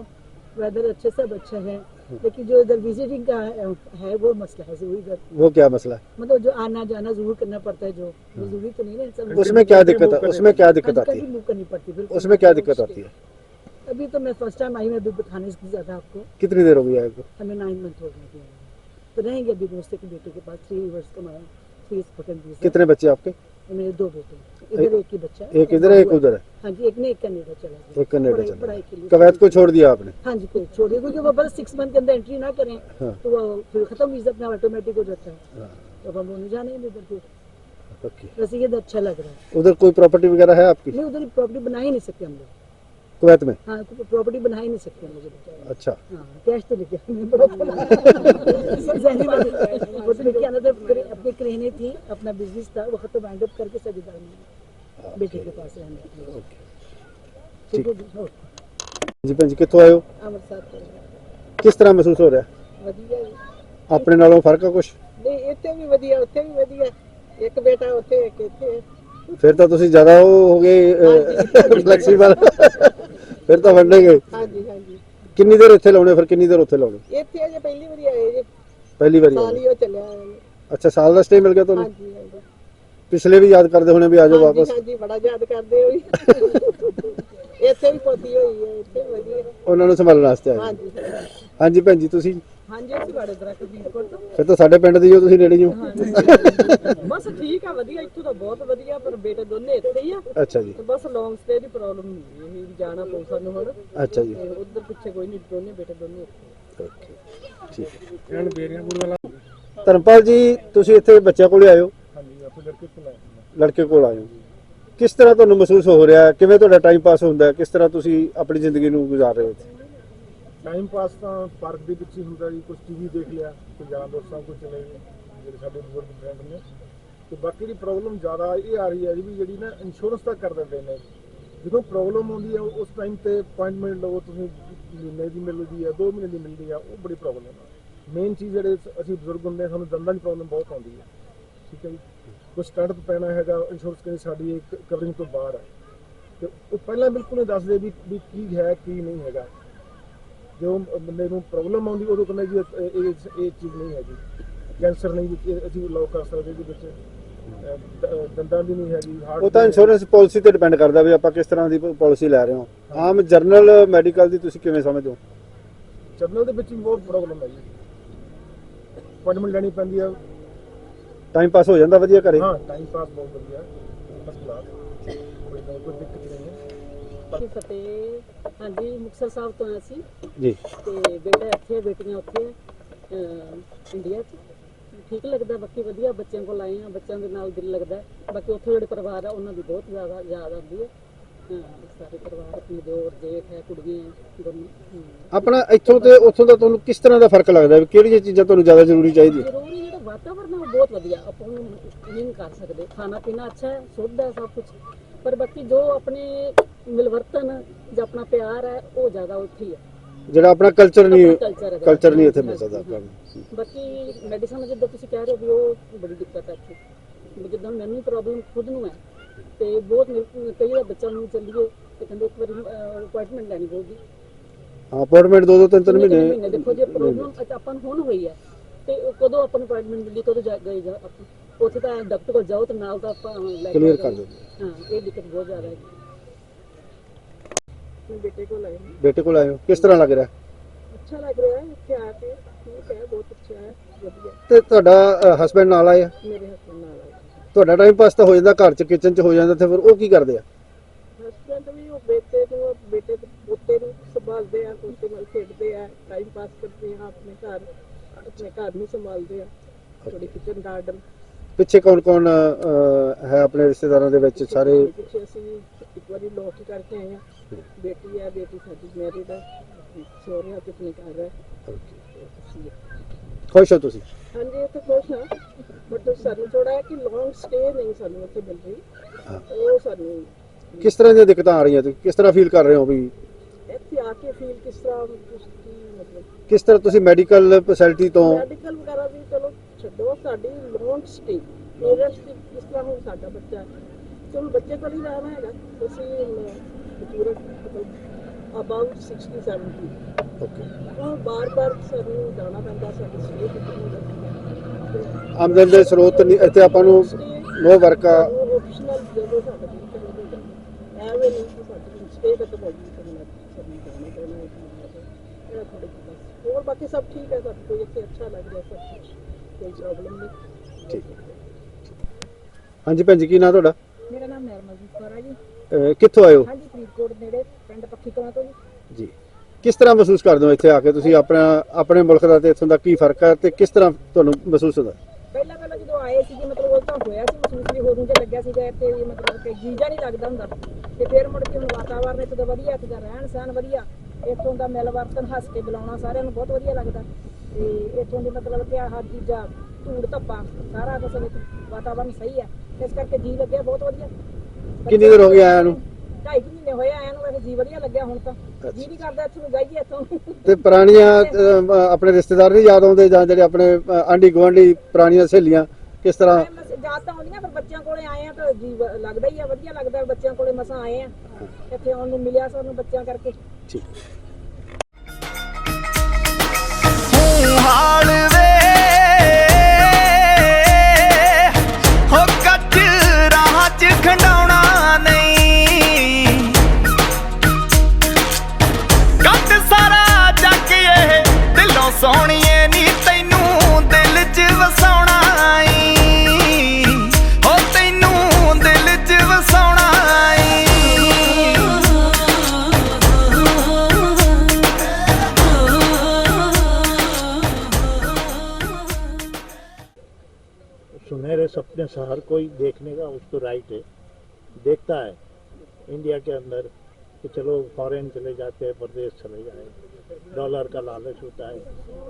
वेदर अच्छे सब अच्छा है। लेकिन जो इधर विजिटिंग का है, है वो मसला है ज़रूरी इधर वो क्या मसला है? मतलब जो आना जाना ज़रूर करना पड़ता है जो ज़रूरी तो नहीं है उसमें क्या दिक्कत है उसमें क्या दिक्कत आती है? मूव करनी पड़ती है उसमें क्या दिक्कत आती है? अभी तो मैं फ़र्स्ट टाइम आई मैं अभी बताने की ज़्यादा आपको। कितनी देर हो गई आए को? हमें नाइन मंथ हो गए तो रहेंगे अभी दोस्त के बेटे के पास थ्री इयर्स का हमारा कितने बच्चे आपके? मेरे दो बेटे। इधर एक ही बच्चा एक इधर एक उधर। है हाँ जी एक ने एक कनेडा चला गया। एक कनाडा चला पढ़ाई के लिए कुवैत को छोड़ दिया आपने? हाँ जी कोई छोड़िए क्योंकि वो बस सिक्स मंथ के अंदर एंट्री ना करें हाँ। तो वो फिर खत्म वीज़ा अपना ऑटोमेटिक हो जाता है। हाँ, तो हम लोग जाने हैं फिर वैसे ये तो अच्छा लग रहा है। उधर कोई प्रॉपर्टी वगैरह है आपकी? नहीं उधर प्रॉपर्टी बना ही नहीं सकते हम लोग। कुवैत में? हाँ प्रॉपर्टी बना ही नहीं सकते हम मुझे अच्छा। हाँ कैश तो लेके आने है। तो लेके आना था अपनी थी अपना बिज़नेस था वो खत्म वाइंड अप करके सजीदार में बेटे के पास रहने के लिए। ठीक है जी हो जी भैन जी कितों आए हो अमृतसर ਤੋਂ किस तरह महसूस हो रहा है ਵਧੀਆ ਜੀ। अपने नालों फर्क है कुछ ਨਹੀਂ ਇੱਥੇ ਵੀ ਵਧੀਆ ਉੱਥੇ ਵੀ ਵਧੀਆ ਇੱਕ ਬੇਟਾ ਉੱਥੇ ਇੱਕ ਇੱਥੇ ਫਿਰ ਤਾਂ ਤੁਸੀਂ ਜ਼ਿਆਦਾ ਉਹ ਹੋ ਗਏ ਫਲੈਕਸੀਬਲ ਫਿਰ ਤਾਂ ਵੰਡੇਗੇ ਹਾਂਜੀ ਹਾਂਜੀ ਕਿੰਨੀ ਦੇਰ ਇੱਥੇ ਲਾਉਣੇ ਫਿਰ ਕਿੰਨੀ ਦੇਰ ਉੱਥੇ ਲਾਉਣੇ ਇੱਥੇ ਅਜੇ ਪਹਿਲੀ ਵਾਰੀ ਆਏ ਜੀ ਪਹਿਲੀ ਵਾਰੀ ਸਾਲ ਆਏ। ਹੀ ਉਹ ਚੱਲਿਆ ਹੋਇਆ ਜੀ। ਅੱਛਾ ਸਾਲ ਦਾ ਸਟੇ ਮਿਲ ਗਿਆ ਤੁਹਾਨੂੰ ਹਾਂਜੀ ਹਾਂਜੀ ਪਿਛਲੇ ਵੀ ਯਾਦ ਕਰਦੇ ਹੋਣੇ ਵੀ ਆਜੋ ਹਾਂਜੀ ਵਾਪਸ। ਹਾਂਜੀ ਬੜਾ ਯਾਦ ਕਰਦੇ ਹੋਈ ਇੱਥੇ ਵੀ ਪੋਤੀ ਹੋਈ ਹੈ ਇੱਥੇ ਵਧੀਆ। ਉਹਨਾਂ ਨੂੰ ਸੰਭਾਲਣ ਵਾਸਤੇ ਆਏ। ਹਾਂਜੀ ਹਾਂਜੀ। ਭੈਣ ਜੀ ਤੁਸੀਂ? ਹਾਂਜੀ ਅਸੀਂ ਬੜੇ ਦਰਖਤ ਫਰੀਦਕੋਟ ਤੋਂ। ਫਿਰ ਤਾਂ ਸਾਡੇ ਪਿੰਡ ਦੀ ਹੋ ਤੁਸੀਂ ਨੇੜੇ ਹੀ ਹੋ। ਬਸ ਠੀਕ ਆ ਵਧੀਆ ਇੱਥੋਂ ਤਾਂ ਬਹੁਤ ਵਧੀਆ ਪਰ ਬੇਟੇ ਦੋਨੇ ਇੱਥੇ ਹੀ ਆ। ਅੱਛਾ ਜੀ। ਤੇ ਬਸ ਲੌਂਗ ਸਟੇ ਦੀ ਪ੍ਰੋਬਲਮ ਨਹੀਂ ਇਹ ਵੀ ਜਾਣਾ ਪਊ ਸਾਨੂੰ ਹੁਣ। ਅੱਛਾ ਜੀ। ਉਧਰ ਪਿੱਛੇ ਕੋਈ ਨਹੀਂ ਦੋਨੇ ਬੇਟੇ ਦੋਨੇ ਇੱਥੇ ਓਕੇ ਠੀਕ। ਹੈ ਧਰਮਪਾਲ ਜੀ ਤੁਸੀਂ ਇੱਥੇ ਬੱਚਿਆਂ ਕੋਲੇ ਆਪੇ ਲੜਕੇ ਕੋਲ ਆਏ ਹੋ। ਕਿਸ ਤਰ੍ਹਾਂ ਤੁਹਾਨੂੰ ਮਹਿਸੂਸ ਹੋ ਰਿਹਾ ਕਿਵੇਂ ਤੁਹਾਡਾ ਟਾਈਮ ਪਾਸ ਹੁੰਦਾ ਕਿਸ ਤਰ੍ਹਾਂ ਤੁਸੀਂ ਆਪਣੀ ਜ਼ਿੰਦਗੀ ਨੂੰ ਗੁਜ਼ਾਰ ਰਹੇ ਹੋ ਟਾਈਮ ਪਾਸ ਤਾਂ ਪਾਰਕ ਦੇ ਵਿੱਚ ਹੀ ਹੁੰਦਾ ਜੀ। ਕੁਝ ਟੀਵੀ ਦੇਖ ਲਿਆ ਕੋਈ ਯਾਰਾਂ ਦੋਸਤਾਂ ਕੋਲ ਚਲੇ ਗਏ ਜਿਹੜੇ ਸਾਡੇ ਬਜ਼ੁਰਗ ਫਰੈਂਡ ਨੇ। ਤੇ ਬਾਕੀ ਦੀ ਪ੍ਰੋਬਲਮ ਜ਼ਿਆਦਾ ਇਹ ਆ ਰਹੀ ਹੈ ਜੀ ਵੀ ਜਿਹੜੀ ਨਾ ਇੰਸ਼ੋਰੈਂਸ ਤਾਂ ਕਰ ਦਿੰਦੇ ਨੇ। ਜਦੋਂ ਪ੍ਰੋਬਲਮ ਆਉਂਦੀ ਹੈ ਉਸ ਟਾਈਮ ਤੇ ਅਪਾਇੰਟਮੈਂਟ ਲਵੋ ਤੁਸੀਂ ਮਹੀਨੇ ਦੀ ਮਿਲਦੀ ਹੈ 2 ਮਹੀਨੇ ਦੀ ਮਿਲਦੀ ਹੈ ਉਹ ਬੜੀ ਪ੍ਰੋਬਲਮ ਹੈ ਮੇਨ ਚੀਜ਼ ਜਿਹੜੇ ਅਸੀਂ ਬਜ਼ੁਰਗ ਹੁੰਦੇ ਸਾਨੂੰ ਦੰਦਾਂ ਦੀ ਪ੍ਰੋਬਲਮ ਬਹੁਤ ਆਉਂਦੀ ਹੈ। ਠੀਕ ਹੈ ਜੀ? ਕੋਈ ਸਟੰਟ ਪੈਣਾ ਹੈਗਾ ਇੰਸ਼ੋਰੈਂਸ ਕਰੀ ਸਾਡੀ ਕਵਰਿੰਗ ਤੋਂ ਬਾਹਰ ਹੈ ਤੇ ਉਹ ਪਹਿਲਾਂ ਬਿਲਕੁਲ ਨਹੀਂ ਦੱਸਦੇ ਵੀ ਵੀ ਕੀ ਹੈ ਕੀ ਨਹੀਂ ਹੈਗਾ। ਜੋ ਬੰਦੇ ਨੂੰ ਪ੍ਰੋਬਲਮ ਆਉਂਦੀ ਉਦੋਂ ਕਹਿੰਦੇ ਜੀ ਇਹ ਇਹ- ਚੀਜ਼ ਨਹੀਂ ਹੈਗੀ। ਕੈਂਸਰ ਨਹੀਂ ਵੀ ਅਸੀਂ ਇਲਾਜ ਕਰ ਸਕਦੇ ਇਹਦੇ ਵਿੱਚ। ਦੰਦਾਂ ਦੀ ਨਹੀਂ ਹੈਗੀ ਹਾਰਟ ਉਹ ਤਾਂ ਇੰਸ਼ੋਰੈਂਸ ਪਾਲਿਸੀ ਤੇ ਡਿਪੈਂਡ ਕਰਦਾ ਵੀ ਆਪਾਂ ਕਿਸ ਤਰ੍ਹਾਂ ਦੀ ਪਾਲਿਸੀ ਲੈ ਰਹੇ ਹੋ। ਆਮ ਜਰਨਲ ਮੈਡੀਕਲ ਦੀ ਤੁਸੀਂ ਕਿਵੇਂ ਸਮਝਦੇ ਹੋ ਜਰਨਲ ਦੇ ਵਿੱਚ ਵੀ ਬਹੁਤ ਪ੍ਰੋਬਲਮ ਹੈ ਜੀ। ਅਪਾਇੰਟਮੈਂਟ ਲੈਣੀ ਪੈਂਦੀ ਹੈ ਟਾਈਮ ਪਾਸ ਹੋ ਜਾਂਦਾ ਵਧੀਆ ਘਰੇ? ਹਾਂ ਟਾਈਮ ਪਾਸ ਬਹੁਤ ਵਧੀਆ। ਫਸਟ ਕਲਾਸ ਕੋਈ ਨਾ ਕੋਈ ਦਿੱਕਤ ਨਹੀਂ ਹੈ। ਜੀ। ਫਤਿਹ ਹਾਂਜੀ ਮੁਕਤਸਰ ਸਾਹਿਬ ਤੋਂ ਆਏ ਸੀ। ਜੀ। ਤੇ ਬੇਟਾ ਇੱਥੇ ਬੇਟੀਆਂ ਉੱਥੇ ਆ, ਅਹ, ਇੰਡੀਆ 'ਚ। ਠੀਕ ਲੱਗਦਾ ਬਾਕੀ ਵਧੀਆ ਬੱਚਿਆਂ ਕੋਲ ਆਏ ਆ ਬੱਚਿਆਂ ਦੇ ਨਾਲ ਦਿਲ ਲੱਗਦਾ। ਬਾਕੀ ਉੱਥੇ ਜਿਹੜੇ ਪਰਿਵਾਰ ਆ ਉਹਨਾਂ ਦੀ ਬਹੁਤ ਜ਼ਿਆਦਾ ਯਾਦ ਆਉਂਦੀ ਹਾਂ, ਸਾਰੇ ਪਰਿਵਾਰ ਆਪਣੇ ਦਿਓਰ ਜੇਠ ਹੈ ਕੁੜੀਆਂ ਦੋਨੋਂ। ਆਪਣਾ ਇੱਥੋਂ ਤੇ ਉੱਥੋਂ ਦਾ ਤੁਹਾਨੂੰ ਕਿਸ ਤਰ੍ਹਾਂ ਦਾ ਫ਼ਰਕ ਲੱਗਦਾ ਵੀ ਕਿਹੜੀਆਂ ਚੀਜ਼ਾਂ ਤੁਹਾਨੂੰ ਜ਼ਿਆਦਾ ਜ਼ਰੂਰੀ ਚਾਹੀਦੀ ਹੈ? ਜ਼ਰੂਰੀ ਜਿਹੜਾ ਵਾਤਾਵਰਨ ਹੈ ਉਹ ਬਹੁਤ ਵਧੀਆ ਆਪਾਂ ਉਹਨੂੰ ਨਹੀਂ ਕਰ ਸਕਦੇ। ਖਾਣਾ ਪੀਣਾ ਅੱਛਾ ਹੈ ਸ਼ੁੱਧ ਹੈ ਸਭ ਕੁਝ ਪਰ ਬਾਕੀ ਜੋ ਆਪਣੇ ਮਿਲਵਰਤਨ ਜਾਂ ਆਪਣਾ ਪਿਆਰ ਹੈ ਉਹ ਜ਼ਿਆਦਾ ਉੱਥੇ ਹੀ ਹੈ। ਜਿਹੜਾ ਆਪਣਾ ਕਲਚਰ ਨਹੀਂ ਕਲਚਰ ਹੈ ਕਲਚਰ ਨਹੀਂ ਇੱਥੇ ਮਿਲ ਸਕਦਾ ਆਪਾਂ ਨੂੰ। ਬਾਕੀ ਮੈਡੀਸਨ ਜਿੱਦਾਂ ਤੁਸੀਂ ਕਹਿ ਰਹੇ ਹੋ ਵੀ ਉਹ ਬੜੀ ਦਿੱਕਤ ਹੈ ਇੱਥੇ। ਵੀ ਜਿੱਦਾਂ ਮੈਨੂੰ ਪ੍ਰੋਬਲਮ ਖੁਦ ਨੂੰ ਹੈ ਤੇ ਬਹੁਤ ਮੇਰੇ- ਕਈ ਵਾਰ ਬੱਚਾ ਨੂੰ ਚੱਲੀਏ ਤੇ ਕਹਿੰਦੇ ਇੱਕ ਵਾਰੀ ਅਪਾਇੰਟਮੈਂਟ ਲੈਣੀ ਪਊਗੀ। ਹਾਂ ਅਪਾਇੰਟਮੈਂਟ ਦੋ ਦੋ ਤਿੰਨ ਤਿੰਨ ਕਿੰਨੇ ਕਿੰਨੇ ਮਹੀਨੇ। ਦੇਖੋ ਜੇ ਪ੍ਰੋਬਲਮ ਆਪਾਂ ਨੂੰ ਹੁਣ ਹੋਈ ਹੈ ਤੇ ਉਹ ਕਦੋਂ ਆਪਾਂ ਨੂੰ ਅਪਾਇੰਟਮੈਂਟ ਮਿਲੀ ਕਦੋਂ ਜਾ ਗਏ ਜਾ ਆਪਾਂ? ਉੱਥੇ ਤਾਂ ਡਾਕਟਰ ਕੋਲ ਜਾਓ ਤੇ ਨਾਲ ਤਾਂ ਆਪਾਂ ਲੈ ਕੇ Clear ਕਰ ਜਾਂਦੇ। ਹਾਂ ਇਹ ਦਿੱਕਤ ਬਹੁਤ ਜ਼ਿਆਦਾ ਹੈ। ਆਪਣੇ ਬੇਟੇ ਕੋਲ ਆਏ ਹਾਂ। ਬੇਟੇ ਕੋਲ ਆਏ ਹੋ। ਕਿਸ ਤਰ੍ਹਾਂ ਲੱਗ ਰਿਹਾ? ਅੱਛਾ ਲੱਗ ਰਿਹਾ ਹੈ ਇੱਥੇ ਆ ਕੇ ਠੀਕ ਹੈ ਬਹੁਤ ਅੱਛਾ ਹੈ ਵਧੀਆ। ਤੇ ਤੁਹਾਡਾ ਹਸਬੰਡ ਨਾਲ ਆਇਆ ਮੇਰੇ ਹਸਬੰਦ ਨਾਲ। ਤੁਹਾਡਾ ਟਾਈਮ ਪਾਸ ਤਾਂ ਹੋ ਜਾਂਦਾ ਘਰ ਚ ਕਿਚਨ ਚ ਹੋ ਜਾਂਦਾ ਤੇ ਫਿਰ ਉਹ ਕੀ ਕਰਦੇ ਆ? ਹਸਬੰਦ ਵੀ ਉਹ ਬੇਟੇ ਨੂੰ ਬੇਟੇ ਦੇ ਪੋਤੇ ਨੂੰ ਸੰਭਾਲਦੇ ਆ ਪੋਤੇ ਨਾਲ ਖੇਡਦੇ ਆ ਟਾਈਮ ਪਾਸ ਕਰਦੇ ਆ ਆਪਣੇ ਘਰ ਆਪਣੇ ਘਰ ਨੂੰ ਸੰਭਾਲਦੇ ਆ ਥੋੜੀ ਕਿਚਨ ਗਾਰਡਨ ਪਿੱਛੇ ਕੌਣ ਕੌਣ ਹੈ ਆਪਣੇ ਰਿਸ਼ਤੇਦਾਰਾਂ ਦੇ ਵਿੱਚ ਸਾਰੇ? ਪਿੱਛੇ ਅਸੀਂ ਇੱਕ ਵਾਰੀ ਲੋਕ ਕਰਕੇ ਆਏ ਆ। ਬੇਟੀ ਹੈ ਬੇਟੀ ਸਾਡੀ ਮੈਰਿਡ ਹੈ ਸੋਹਰਿਆ ਤੇ ਆਪਣੇ ਘਰ ਹੈ ਖੁਸ਼ ਹੋ ਤੁਸੀਂ? ਹਾਂਜੀ ਇੱਥੇ ਖੁਸ਼ ਹਾਂ ਬਟ ਸਾਨੂੰ ਥੋੜਾ ਹੈ ਕਿ ਲੌਂਗ ਸਟੇ ਨਹੀਂ ਸਾਨੂੰ ਉੱਥੇ ਮਿਲ ਰਹੀ ਉਹ ਸਾਨੂੰ ਕਿਸ ਤਰ੍ਹਾਂ ਦੀਆਂ ਦਿੱਕਤਾਂ ਆ ਰਹੀਆਂ ਤੁਸੀਂ ਕਿਸ ਤਰ੍ਹਾਂ ਫੀਲ ਕਰ ਰਹੇ ਹੋ ਵੀ ਇੱਥੇ ਆ ਕੇ ਫੀਲ ਕਿਸ ਤਰ੍ਹਾਂ ਕੀ ਮਤਲਬ ਕਿਸ ਤਰ੍ਹਾਂ ਤੁਸੀਂ ਮੈਡੀਕਲ ਫੈਸਿਲਿਟੀ ਤੋਂ ਮੈਡੀਕਲ ਵਗੈਰਾ ਵੀ ਚਲੋ ਛੱਡੋ ਸਾਡੀ ਲੌਂਗ ਸਟੇ ਪੇਰੈਂਟਸ ਦੀ ਕਿਸ ਤਰ੍ਹਾਂ ਹੁਣ ਸਾਡਾ ਬੱਚਾ ਚਲੋ ਬੱਚੇ ਕੋਲ ਹੀ ਰਹਿਣਾ ਹੈਗਾ ਬਜ਼ੁਰਗ ਮਤਲਬ ਅਬਾਊਟ 60 70 ਓਕੇ ਉਹ ਬਾਰ-ਬਾਰ ਸਾਨੂੰ ਜਾਣਾ ਪੈਂਦਾ ਸਾਡੀ ਸਟੇ ਕਿਤੇ ਆਮਦਨ ਦੇ ਸਰੋਤ ਨਹੀਂ ਇੱਥੇ ਆਪਾਂ ਨੂੰ ਨੋ ਵਰਕ ਹੋਰ ਬਾਕੀ ਸਭ ਠੀਕ ਹੈ ਸਭ ਕੋਈ ਇੱਥੇ ਅੱਛਾ ਲੱਗ ਰਿਹਾ ਸਭ ਕੋਈ ਪ੍ਰੋਬਲਮ ਨਹੀਂ? ਠੀਕ। ਹਾਂਜੀ ਭੈਣ ਜੀ ਕੀ ਨਾਂ ਤੁਹਾਡਾ? ਮੇਰਾ ਨਾਮ ਕੌਰ ਹੈ ਜੀ। ਕਿੱਥੋਂ ਆਏ ਹੋ? ਹਾਂਜੀ ਫਰੀਦਕੋਟ ਨੇੜੇ ਪਿੰਡ ਪੱਖੀ ਕਲਾਂ ਤੋਂ ਜੀ। ਕਿਸ ਤਰ੍ਹਾਂ ਮਹਿਸੂਸ ਕਰਦੇ ਹੋ ਇੱਥੇ ਆ ਕੇ ਤੁਸੀਂ ਆਪਣਾ ਆਪਣੇ ਮੁਲਕ ਦਾ ਤੇ ਇੱਥੋਂ ਦਾ ਕੀ ਫ਼ਰਕ ਹੈ ਤੇ ਕਿਸ ਤਰ੍ਹਾਂ ਤੁਹਾਨੂੰ ਮਹਿਸੂਸ ਹੁੰਦਾ? ਪਹਿਲਾਂ ਪਹਿਲਾਂ ਜਦੋਂ ਆਏ ਸੀ ਜੀ ਮਤਲਬ ਉਹ ਤਾਂ ਹੋਇਆ ਸੀ ਮਹਿਸੂਸ ਵੀ ਹੋਰੂ ਜਿਹਾ ਲੱਗਿਆ ਸੀਗਾ ਵੀ ਮਤਲਬ ਕਿ ਜੀਜਾ ਨਹੀਂ ਲੱਗਦਾ ਹੁੰਦਾ। ਤੇ ਫਿਰ ਮੁੜ ਕੇ ਹੁਣ ਵਾਤਾਵਰਨ ਇੱਥੇ ਦਾ ਵਧੀਆ ਇੱਥੇ ਦਾ ਰਹਿਣ ਸਹਿਣ ਵਧੀਆ। ਇੱਥੋਂ ਦਾ ਮਿਲਵਰਤਨ ਹੱਸ ਕੇ ਬੁਲਾਉਣਾ ਸਾਰਿਆਂ ਨੂੰ ਬਹੁਤ ਵਧੀਆ ਲੱਗਦਾ। ਤੇ ਇੱਥੋਂ ਦੀ ਮਤਲਬ ਕਿ ਆਹ ਚੀਜ਼ਾਂ ਧੂੜ ਧੱਪਾ ਸਾਰਾ ਕੁਝ ਵਾਤਾਵਰਨ ਸਹੀ ਹੈ। ਇਸ ਕਰਕੇ ਜੀ ਲੱਗਿਆ ਬਹੁਤ ਵਧੀਆ। ਕਿੰਨੀ ਦੇਰ ਹੋ ਗਈ ਆਇਆਂ ਨੂੰ? ਢਾਈ ਕੁ ਮਹੀਨੇ ਹੋਏ ਆਇਆਂ ਨੂੰ ਵੈਸੇ ਜੀ ਵਧੀਆ ਲੱਗਿਆ ਹੁਣ ਤਾਂ। ਜੀ ਨਹੀਂ ਕਰਦਾ ਇੱਥੋਂ ਨੂੰ ਜਾਈਏ ਇੱਥੋਂ। ਤੇ ਪੁਰਾਣੀਆਂ ਆਪਣੇ ਰਿਸ਼ਤੇਦਾਰ ਨਹੀਂ ਯਾਦ ਆਉਂਦੇ ਜਾਂ ਜਿਹੜੇ ਆਪਣੇ ਆਂਢੀ ਗੁਆਂਢੀ ਪੁਰਾਣੀਆਂ ਸਹੇਲੀਆਂ ਕਿਸ ਤਰ੍ਹਾਂ? ਯਾਦ ਤਾਂ ਆਉਂਦੀਆਂ ਪਰ ਬੱਚਿਆਂ ਕੋਲੇ ਆਏ ਆ ਤਾਂ ਜੀ ਵ- ਲੱਗਦਾ ਹੀ ਆ ਵਧੀਆ ਲੱਗਦਾ ਬੱਚਿਆਂ ਕੋਲੇ ਮਸਾਂ ਆਏ ਆ। ਇੱਥੇ ਆਉਣ ਨੂੰ ਮਿਲਿਆ ਸਾਨੂੰ ਬੱਚਿਆਂ ਕਰਕੇ। ਠੀਕ। ਹੂੰ ਹਾਲ से हर कोई देखने का उसको राइट है। देखता है। इंडिया के अंदर कि चलो फॉरेन चले जाते हैं, प्रदेश चले जाए डॉलर का लालच होता है।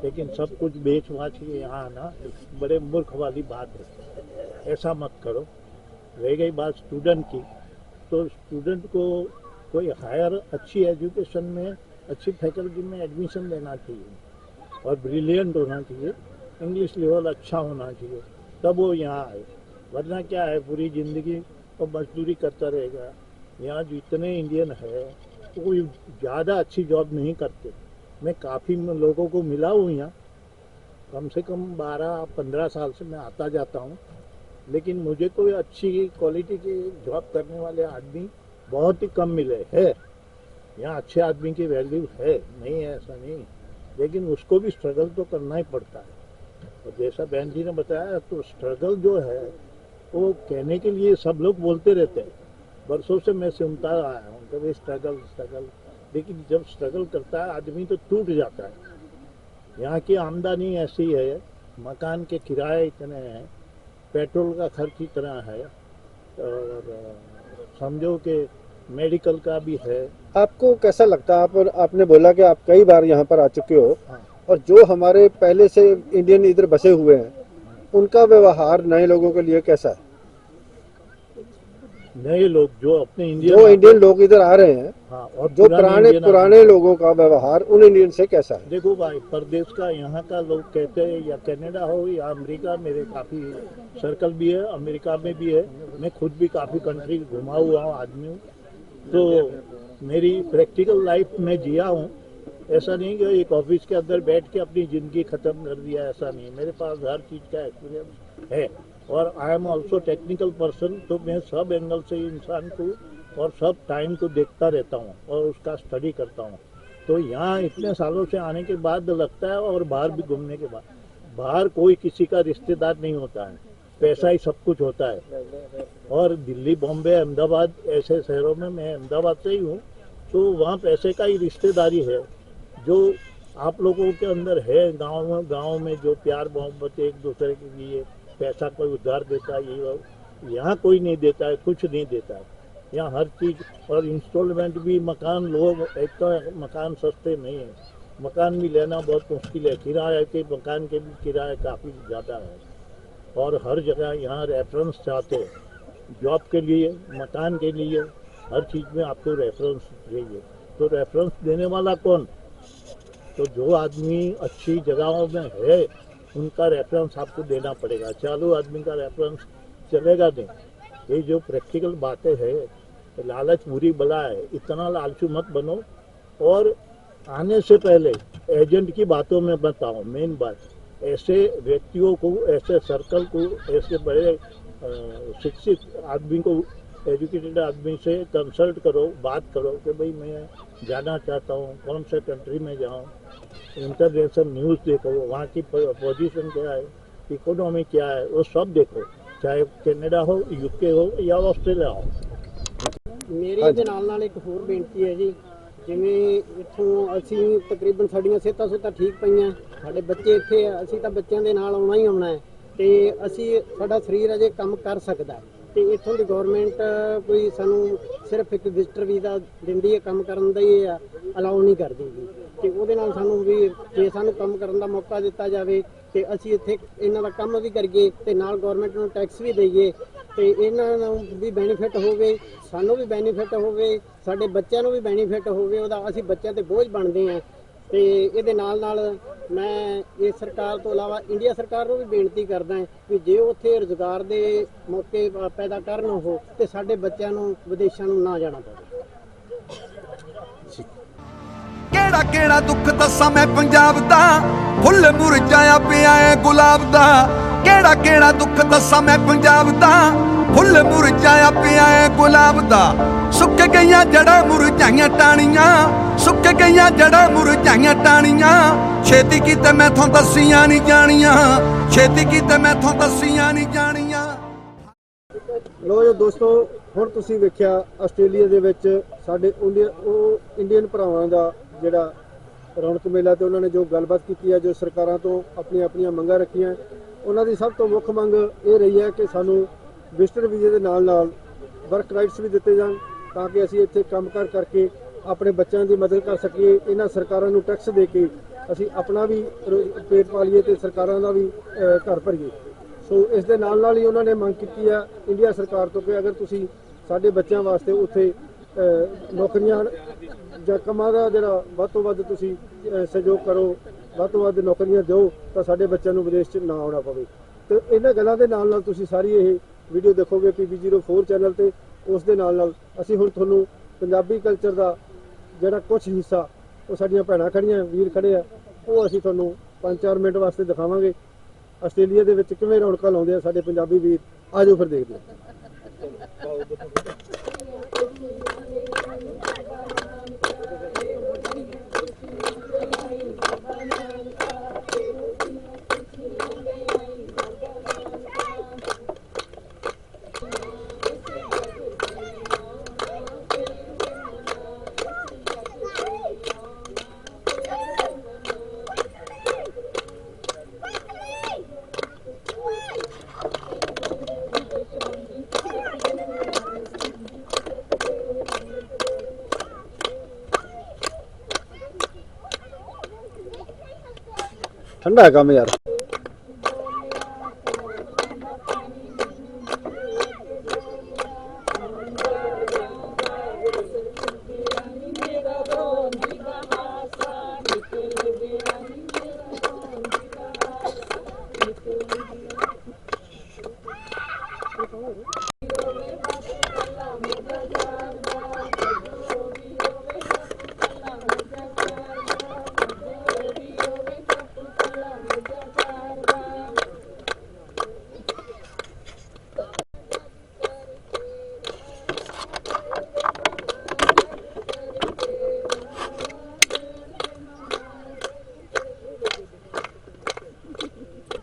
लेकिन सब कुछ बेच बाच के यहाँ आना बड़े मूर्ख वाली बात है। ऐसा मत करो। रह गई बात स्टूडेंट की। तो स्टूडेंट को कोई हायर अच्छी एजुकेशन में, अच्छी फैकल्टी में एडमिशन लेना चाहिए। और ब्रिलियंट होना चाहिए। इंग्लिश लेवल अच्छा होना चाहिए। तब वो यहाँ आए। वरना क्या है, पूरी ज़िंदगी वो मजदूरी करता रहेगा। यहाँ जितने इंडियन है वो कोई ज़्यादा अच्छी जॉब नहीं करते। मैं काफ़ी लोगों को मिला हूँ यहाँ। कम से कम बारह, पंद्रह साल से मैं आता जाता हूँ। लेकिन मुझे कोई अच्छी क्वालिटी की जॉब करने वाले आदमी बहुत ही कम मिले है। यहाँ अच्छे आदमी की वैल्यू है, नहीं है ऐसा नहीं। लेकिन उसको भी स्ट्रगल तो करना ही पड़ता है। और जैसा बहन जी ने बताया तो स्ट्रगल जो है वो कहने के लिए सब लोग बोलते रहते हैं। बरसों से मैं सुनता आया हूँ कभी स्ट्रगल स्ट्रगल लेकिन जब स्ट्रगल करता है आदमी तो टूट जाता है। यहाँ की आमदनी ऐसी है मकान के किराए इतने हैं पेट्रोल का खर्च इतना है और समझो कि मेडिकल का भी है। आपको कैसा लगता है? आप आपने बोला कि आप कई बार यहाँ पर आ चुके हो हाँ। और जो हमारे पहले से इंडियन इधर बसे हुए हैं। उनका व्यवहार नए लोगों के लिए कैसा है? नए लोग जो अपने इंडियन जो इंडियन लोग इधर आ रहे हैं हाँ और जो पुराने पुराने लोगों का व्यवहार उन इंडियन से कैसा है? देखो भाई परदेश का यहाँ का लोग कहते हैं या कनाडा हो या अमेरिका मेरे काफ़ी सर्कल भी है अमेरिका में भी है। मैं खुद भी काफ़ी कंट्री घुमा हुआ हूँ आदमी हूँ। तो मेरी प्रैक्टिकल लाइफ में जिया हूँ। ऐसा नहीं कि एक ऑफ़िस के अंदर बैठ के अपनी ज़िंदगी ख़त्म कर दिया ऐसा नहीं। मेरे पास हर चीज़ का एक्सपीरियंस है। और I am also technical person तो मैं सब एंगल से इंसान को और सब टाइम को देखता रहता हूँ और उसका स्टडी करता हूँ। तो यहाँ इतने सालों से आने के बाद लगता है और बाहर भी घूमने के बाद। बाहर कोई किसी का रिश्तेदार नहीं होता है। पैसा ही सब कुछ होता है। और दिल्ली, बॉम्बे, अहमदाबाद ऐसे शहरों में मैं अहमदाबाद से ही हूँ तो वहाँ पैसे का ही रिश्तेदारी है। जो आप लोगों के अंदर है गाँव में गाँव में जो प्यार मोहब्बत एक दूसरे के लिए पैसा कोई उधार देता है, ये यहाँ कोई नहीं देता है, कुछ नहीं देता है। यहाँ हर चीज़, और इंस्टॉलमेंट भी मकान, लोग, एक तो मकान सस्ते नहीं है। मकान भी लेना बहुत मुश्किल है। किराए के, मकान के भी किराए काफ़ी ज़्यादा है। और हर जगह यहाँ रेफरेंस चाहते हैं। जॉब के लिए, मकान के लिए, हर चीज़ में आपको रेफरेंस चाहिए। तो रेफरेंस देने वाला कौन? तो जो आदमी अच्छी जगहों में है उनका रेफरेंस आपको देना पड़ेगा। चालू आदमी का रेफरेंस चलेगा नहीं। ये जो प्रैक्टिकल बातें है, लालच बुरी बला है, इतना लालचू मत बनो। और आने से पहले एजेंट की बातों में बताओ मेन बात। ऐसे व्यक्तियों को, ऐसे सर्कल को, ऐसे बड़े शिक्षित आदमी को एजुकेटेड आदमी से कंसल्ट करो, बात करो कि भाई मैं जाना चाहता हूँ, कौन से कंट्री में जाऊँ। इंटरनेशनल न्यूज़ देखो वहाँ की पोजीशन क्या है इकोनॉमी क्या है वो सब देखो चाहे कनाडा हो यूके हो या ਆਸਟ੍ਰੇਲੀਆ ਹੋ ਮੇਰੀ ਇਹਦੇ ਨਾਲ ਨਾਲ ਇੱਕ ਹੋਰ ਬੇਨਤੀ ਹੈ ਜੀ ਜਿਵੇਂ ਇੱਥੋਂ ਅਸੀਂ ਤਕਰੀਬਨ ਸਾਡੀਆਂ ਸਿਹਤਾਂ ਸੁਹਤਾਂ ਠੀਕ ਪਈਆਂ ਸਾਡੇ ਬੱਚੇ ਇੱਥੇ ਆ, ਅਸੀਂ ਤਾਂ ਬੱਚਿਆਂ ਦੇ ਨਾਲ ਆਉਣਾ ਹੀ ਆਉਣਾ ਹੈ ਤੇ ਅਸੀਂ ਸਾਡਾ ਸਰੀਰ ਅਜੇ ਕੰਮ ਕਰ ਸਕਦਾ ਹੈ ਤੇ ਇੱਥੋਂ ਦੀ ਗਵਰਨਮੈਂਟ ਕੋਈ ਸਾਨੂੰ ਸਿਰਫ ਇੱਕ ਵਿਜ਼ਟਰ ਵੀਜ਼ਾ ਦਿੰਦੀ ਹੈ, ਕੰਮ ਕਰਨ ਦਾ ਹੀ ਅਲਾਉ ਨਹੀਂ ਕਰਦੀ ਜੀ। ਤੇ ਉਹਦੇ ਨਾਲ ਸਾਨੂੰ ਵੀ ਜੇ ਸਾਨੂੰ ਕੰਮ ਕਰਨ ਦਾ ਮੌਕਾ ਦਿੱਤਾ ਜਾਵੇ, ਤੇ ਅਸੀਂ ਇੱਥੇ ਇਹਨਾਂ ਦਾ ਕੰਮ ਵੀ ਕਰੀਏ ਤੇ ਨਾਲ ਗਵਰਨਮੈਂਟ ਨੂੰ ਟੈਕਸ ਵੀ ਦੇਈਏ, ਤੇ ਇਹਨਾਂ ਨੂੰ ਵੀ ਬੈਨੀਫਿਟ ਹੋਵੇ, ਸਾਨੂੰ ਵੀ ਬੈਨੀਫਿਟ ਹੋਵੇ, ਸਾਡੇ ਬੱਚਿਆਂ ਨੂੰ ਵੀ ਬੈਨੀਫਿਟ ਹੋਵੇ, ਉਹਦਾ ਅਸੀਂ ਬੱਚਿਆਂ ਤੇ ਬੋਝ ਬਣਦੇ ਆਂ ਤੇ ਇਹਦੇ ਨਾਲ ਨਾਲ ਮੈਂ ਇਸ ਸਰਕਾਰ ਤੋਂ ਇਲਾਵਾ ਇੰਡੀਆ ਸਰਕਾਰ ਨੂੰ ਵੀ ਬੇਨਤੀ ਕਰਦਾ ਹਾਂ ਕਿ ਜੇ ਉੱਥੇ ਰੁਜ਼ਗਾਰ ਦੇ ਮੌਕੇ ਪੈਦਾ ਕਰਨ ਉਹ, ਤੇ ਸਾਡੇ ਬੱਚਿਆਂ ਨੂੰ, ਵਿਦੇਸ਼ਾਂ ਨੂੰ ਨਾ ਜਾਣਾ ਪਵੇ। ਕਿਹੜਾ ਕਿਹੜਾ ਦੁੱਖ ਦੱਸਾਂ ਮੈਂ ਪੰਜਾਬ ਦਾ? ਫੁੱਲ ਮੁਰਝਾਇਆ ਪਿਆ ਏ ਗੁਲਾਬ ਦਾ। ਕਿਹੜਾ ਕਿਹੜਾ ਦੁੱਖ ਦੱਸਾਂ ਮੈਂ ਪੰਜਾਬ ਦਾ? ਫੁੱਲ ਮੁਰਝਾਇਆ ਪਿਆ ਏ ਗੁਲਾਬ ਦਾ। ਸੁੱਕ ਗਈਆਂ ਜੜਾਂ ਮੁਰਝਾਈਆਂ ਟਾਣੀਆਂ ਸੁੱਕ ਗਈਆਂ ਜੜਾਂ ਮੁਰਝਾਈਆਂ ਟਾਣੀਆਂ ਛੇਤੀ ਕੀਤੇ ਮੈਥੋਂ ਦੱਸੀਆਂ ਨਹੀਂ ਜਾਣੀਆਂ, ਛੇਤੀ ਕੀਤੇ ਮੈਥੋਂ ਦੱਸੀਆਂ ਨਹੀਂ ਜਾਣੀਆਂ। ਲੋ ਜੀ ਦੋਸਤੋ, ਹੁਣ ਤੁਸੀਂ ਵੇਖਿਆ ਆਸਟ੍ਰੇਲੀਆ ਦੇ ਵਿੱਚ ਸਾਡੇ ਉਹ ਇੰਡੀਅਨ ਭਰਾਵਾਂ ਦਾ ਜਿਹੜਾ ਰੌਣਕ ਮੇਲਾ ਤੇ ਉਹਨਾਂ ਨੇ ਜੋ ਗੱਲਬਾਤ ਕੀਤੀ ਹੈ, ਜੋ ਸਰਕਾਰਾਂ ਤੋਂ ਆਪਣੀਆਂ ਆਪਣੀਆਂ ਮੰਗਾਂ ਰੱਖੀਆਂ, ਉਹਨਾਂ ਦੀ ਸਭ ਤੋਂ ਮੁੱਖ ਮੰਗ ਇਹ ਰਹੀ ਹੈ ਕਿ ਸਾਨੂੰ ਵਿਜ਼ਟਰ ਵੀਜ਼ੇ ਦੇ ਨਾਲ ਨਾਲ ਵਰਕ ਰਾਈਟਸ ਵੀ ਦਿੱਤੇ ਜਾਣ। ਤਾਂ ਕਿ ਅਸੀਂ ਇੱਥੇ ਕੰਮਕਾਰ ਕਰਕੇ ਆਪਣੇ ਬੱਚਿਆਂ ਦੀ ਮਦਦ ਕਰ ਸਕੀਏ, ਇਹਨਾਂ ਸਰਕਾਰਾਂ ਨੂੰ ਟੈਕਸ ਦੇ ਕੇ ਅਸੀਂ ਆਪਣਾ ਵੀ ਰੋ- ਪੇਟ ਪਾਲੀਏ ਤੇ ਸਰਕਾਰਾਂ ਦਾ ਵੀ ਘਰ ਭਰੀਏ। ਸੋ ਇਸ ਦੇ ਨਾਲ ਨਾਲ ਹੀ ਉਹਨਾਂ ਨੇ ਮੰਗ ਕੀਤੀ ਆ, ਇੰਡੀਆ ਸਰਕਾਰ ਤੋਂ ਕਿ ਅਗਰ ਤੁਸੀਂ ਸਾਡੇ ਬੱਚਿਆਂ ਵਾਸਤੇ ਉੱਥੇ ਨੌਕਰੀਆਂ ਜਾਂ ਕੰਮਾਂ ਦਾ ਜਿਹੜਾ ਵੱਧ ਤੋਂ ਵੱਧ ਤੁਸੀਂ ਸਹਿਯੋਗ ਕਰੋ, ਵੱਧ ਤੋਂ ਵੱਧ ਨੌਕਰੀਆਂ ਦਿਓ, ਤਾਂ ਸਾਡੇ ਬੱਚਿਆਂ ਨੂੰ ਵਿਦੇਸ਼ 'ਚ ਨਾ ਆਉਣਾ ਪਵੇ। ਤੇ ਇਹਨਾਂ ਗੱਲਾਂ ਦੇ ਨਾਲ ਨਾਲ ਤੁਸੀਂ ਸਾਰੀ ਇਹ ਵੀਡੀਓ ਦੇਖੋਗੇ PB04 ਚੈਨਲ ਤੇ। ਉਸ ਦੇ ਨਾਲ ਨਾਲ ਅਸੀਂ ਹੁਣ ਤੁਹਾਨੂੰ ਪੰਜਾਬੀ ਕਲਚਰ ਦਾ ਜਿਹੜਾ ਕੁਝ ਹਿੱਸਾ, ਉਹ ਸਾਡੀਆਂ ਭੈਣਾਂ ਖੜੀਆਂ ਵੀਰ ਖੜੇ ਆ, ਉਹ ਅਸੀਂ ਤੁਹਾਨੂੰ 5-4 ਮਿੰਟ ਵਾਸਤੇ ਦਿਖਾਵਾਂਗੇ। ਆਸਟ੍ਰੇਲੀਆ ਦੇ ਵਿੱਚ ਕਿਵੇਂ ਰੌਣਕਾਂ ਲਾਉਂਦੇ ਆ ਸਾਡੇ ਪੰਜਾਬੀ ਵੀਰ, ਆਜੋ ਫਿਰ ਦੇਖਦੇ ਹਾਂ। ਠੰਡਾ ਹੈ ਕੰਮ ਯਾਰ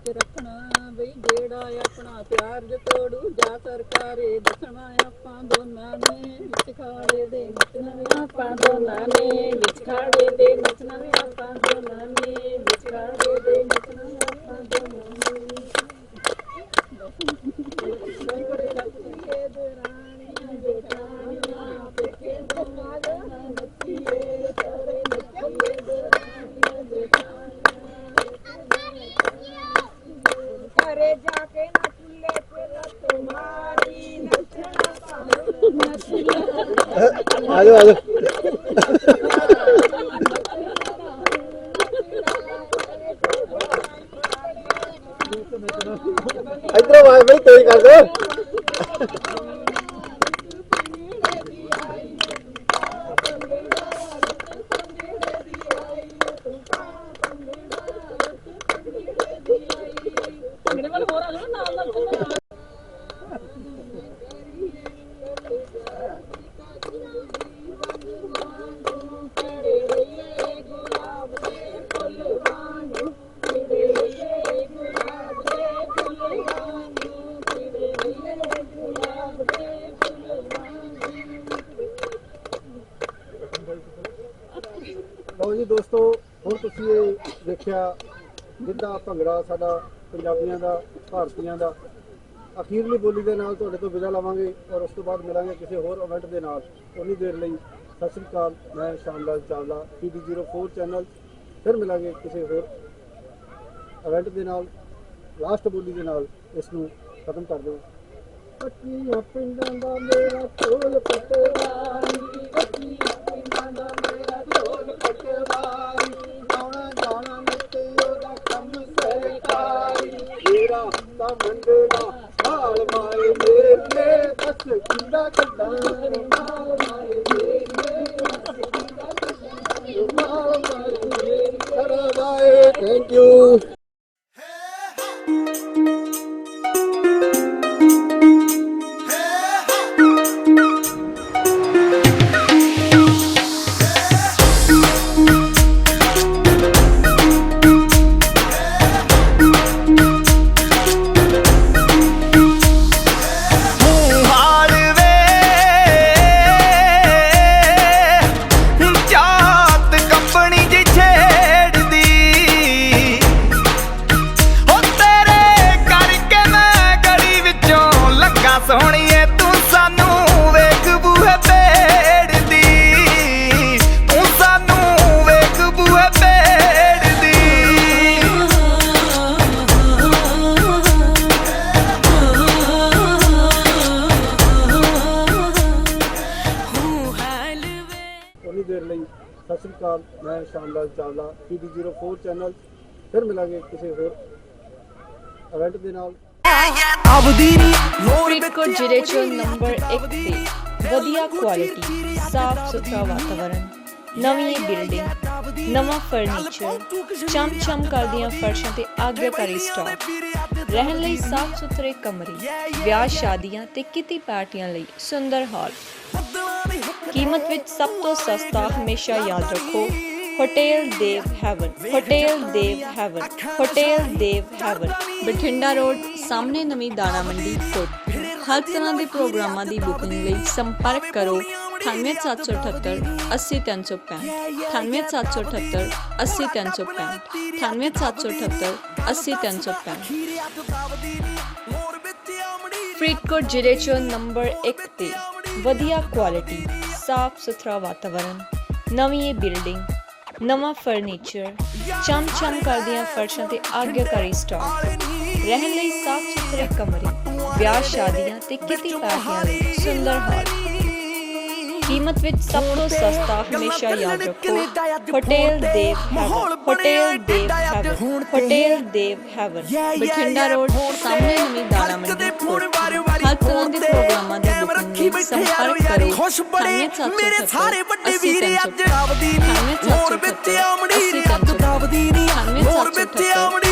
ਰੱਖਣਾ ਬਈ ਜਿਹੜਾ ਆਪਣਾ ਪਿਆਰ ਜੋ ਤੋੜੂ ਜਾ ਸਰਕਾਰੇ ਦੱਸਣਾ ਆਪਾਂ ਦੋਨਾਂ ਨੇ ਵਿੱਚ ਖਾੜੇ ਦੇ ਨੱਚਣਾ ਆਪਾਂ ਦੋਨਾਂ ਨੇ ਵਿੱਚ ਖਾੜੇ ਦੇ ਨੱਚਣਾ ਵੀ ਆਪਾਂ ਦੋਨਾਂ ਨੇ ਵਿੱਚ ਖਾੜੇ ਦੇ ਨੱਚਣਾ ਵੀ ਆਪਾਂ ਦੋਨਾਂ ਨੇ ਬੜੇ ਰੱਖੀਏ ਦਰਾਣੀਆਂ ਜੇਠਾਣੀਆਂ ਪੇਕੇ ਦੋਨਾਂ ਨੱਚੀਏ ਸਾਰੇ ਨੱਚੀਏ ਦਰਾਣੀਆਂ ਜੇਠਾਣੀਆਂ ਘਰੇ ਜਾ ਕੇ ਨਾ ਚੁੱਲੇ ਤੇ ਲੱਤ ਮਾਰੀ ਨੱਚਣਾ ਪਾਉ ਨੱਚਣਾ ਆਜੋ ਆਜੋ ਇਧਰੋਂ ਆਵਾਜ਼ ਬਈ ਤੇਜ਼ ਕਰ ਦੇ ਭੰਗੜੇ ਵਾਲੇ ਹੋਰ ਆ ਜਾਓ ਨਾਲ ਨਾਲ ਚੱਲਣਾ ਲਓ ਜੀ ਦੋਸਤੋ ਹੁਣ ਤੁਸੀਂ ਇਹ ਦੇਖਿਆ ਜਿੱਦਾਂ ਭੰਗੜਾ ਸਾਡਾ ਪੰਜਾਬੀਆਂ ਦਾ, ਭਾਰਤੀਆਂ ਦਾ। ਅਖੀਰਲੀ ਬੋਲੀ ਦੇ ਨਾਲ ਤੁਹਾਡੇ ਤੋਂ ਵਿਦਾ ਲਵਾਂਗੇ ਔਰ ਉਸ ਤੋਂ ਬਾਅਦ ਮਿਲਾਂਗੇ ਕਿਸੇ ਹੋਰ ਇਵੈਂਟ ਦੇ ਨਾਲ। ਉਨੀ ਦੇਰ ਲਈ ਸਤਿ ਸ੍ਰੀ ਅਕਾਲ। ਮੈਂ ਸ਼ਾਮਲਾਲ ਚਾਵਲਾ ਪੀਡੀ04 ਚੈਨਲ ਫਿਰ ਮਿਲਾਂਗੇ ਕਿਸੇ ਹੋਰ ਇਵੈਂਟ ਦੇ ਨਾਲ ਲਾਸਟ ਬੋਲੀ ਦੇ ਨਾਲ। ਇਸ ਨੂੰ ਖਤਮ ਕਰ ਦਿਓ। ਪੱਟੀਆਂ ਪਿੰਡਾਂ ਦਾ ਮੇਰਾ ਢੋਲ ਪਟਵਾਰੀ ਪੱਟੀਆਂ ਪਿੰਡਾਂ ਦਾ ਮੇਰਾ ਢੋਲ ਪਟਵਾਰੀ। ਸਰਕਾਰੀ ਮੇਰਾ ਤਾਂ ਮੰਡਲਾ, ਹਾਲ ਮਾਰੇ ਮੇਰੇ ਬਸ ਕਿੰਦਾ ਕੱਢਾਂ ਮਾਲ ਮਾਰੇ ਮੇਰੇ ਥੈਂਕ ਯੂ ਮੈਂ ਸ਼ਾਮਲਾਲ ਚਾਵਲਾ ਪੀਡੀ04 ਚੈਨਲ ਫਿਰ ਮਿਲਾਂਗੇ ਕਿਸੇ ਹੋਰ ਇਵੈਂਟ ਦੇ ਨਾਲ। ਫਰੀਦਕੋਟ ਜ਼ਿਲ੍ਹੇ 'ਚ ਨੰਬਰ 1 ਤੇ ਵਧੀਆ ਕੁਆਲਿਟੀ ਸਾਫ਼ ਸੁਥਰਾ ਵਾਤਾਵਰਣ ਨਵੀਂ ਬਿਲਡਿੰਗ ਨਵਾਂ ਫਰਨੀਚਰ ਚਮ ਚਮ ਕਰਦੀਆਂ ਫਰਸ਼ਾਂ ਤੇ ਆਗਿਆਕਾਰੀ ਸਟਾਕ ਰਹਿਣ ਲਈ ਸਾਫ਼ ਸੁਥਰੇ ਕਮਰੇ ਵਿਆਹ ਸ਼ਾਦੀਆਂ ਤੇ ਕਿਤੀ ਪਾਰਟੀਆਂ ਲਈ ਸੁੰਦਰ ਹਾਲ। ਕੀਮਤ ਵਿੱਚ ਸਭ ਤੋਂ ਸਸਤਾ ਹਮੇਸ਼ਾ ਯਾਦ ਰੱਖੋ। Hotel Dev heaven hotel Dev heaven hotel Dev heaven Bathinda road, ਸਾਹਮਣੇ ਨਵੀਂ ਦਾਣਾ ਮੰਡੀ ਫੁੱਟ ਹਰ ਤਰ੍ਹਾਂ ਦੇ ਪ੍ਰੋਗਰਾਮਾਂ ਦੀ ਬੁਕਿੰਗ ਲਈ ਸੰਪਰਕ ਕਰੋ 98778 80365 98778 80365 98778 80365 ਫਰੀਦਕੋਟ ਜ਼ਿਲ੍ਹੇ 'ਚ ਨੰਬਰ 1 ਤੇ ਵਧੀਆ ਕੁਆਲਿਟੀ ਸਾਫ਼ ਸੁਥਰਾ ਵਾਤਾਵਰਣ, ਨਵੀਂ ਬਿਲਡਿੰਗ ਨਵਾਂ ਫਰਨੀਚਰ ਚਮ ਚਮ ਕਰਦੀਆਂ ਫਰਸ਼ਾਂ ਤੇ ਆਗਿਆਕਾਰੀ ਸਟਾਕ ਰਹਿਣ ਲਈ ਸਾਫ਼ ਸੁਥਰੇ ਕਮਰੇ ਵਿਆਹ ਸ਼ਾਦੀਆਂ ਤੇ ਕਿਤੇ ਪਾਰਟੀਆਂ ਲਈ ਸੁੰਦਰ ਹਾਲ। ਕੀਮਤ ਵਿੱਚ ਸਭ ਤੋਂ ਸਸਤਾ ਹਮੇਸ਼ਾ ਯਾਦ ਰੱਖੋ। Hotel Dev hotel Dev heaven hotel Dev heaven. Bathinda road ਸਾਹਮਣੇ ਨਵੀਂ ਦਾਣਾ ਮੰਡੀ ਹਰ ਤਰ੍ਹਾਂ ਦੇ ਪ੍ਰੋਗਰਾਮਾਂ ਦੇ ਰੱਖੀ ਬੈਠੇ ਯਾਰ। ਯਾਰੀ ਖੁਸ਼ ਬੜੇ ਮੇਰੇ ਸਾਰੇ ਵੱਡੇ ਵੀਰ ਅੱਜ ਆਵਦੀ ਨਹੀਂ ਹੋਰ ਵਿੱਚ ਆਮੜੀ ਰੱਬ ਦਾਵਦੀ ਨਹੀਂ ਹੋਰ ਵਿੱਚ ਆਮੜੀ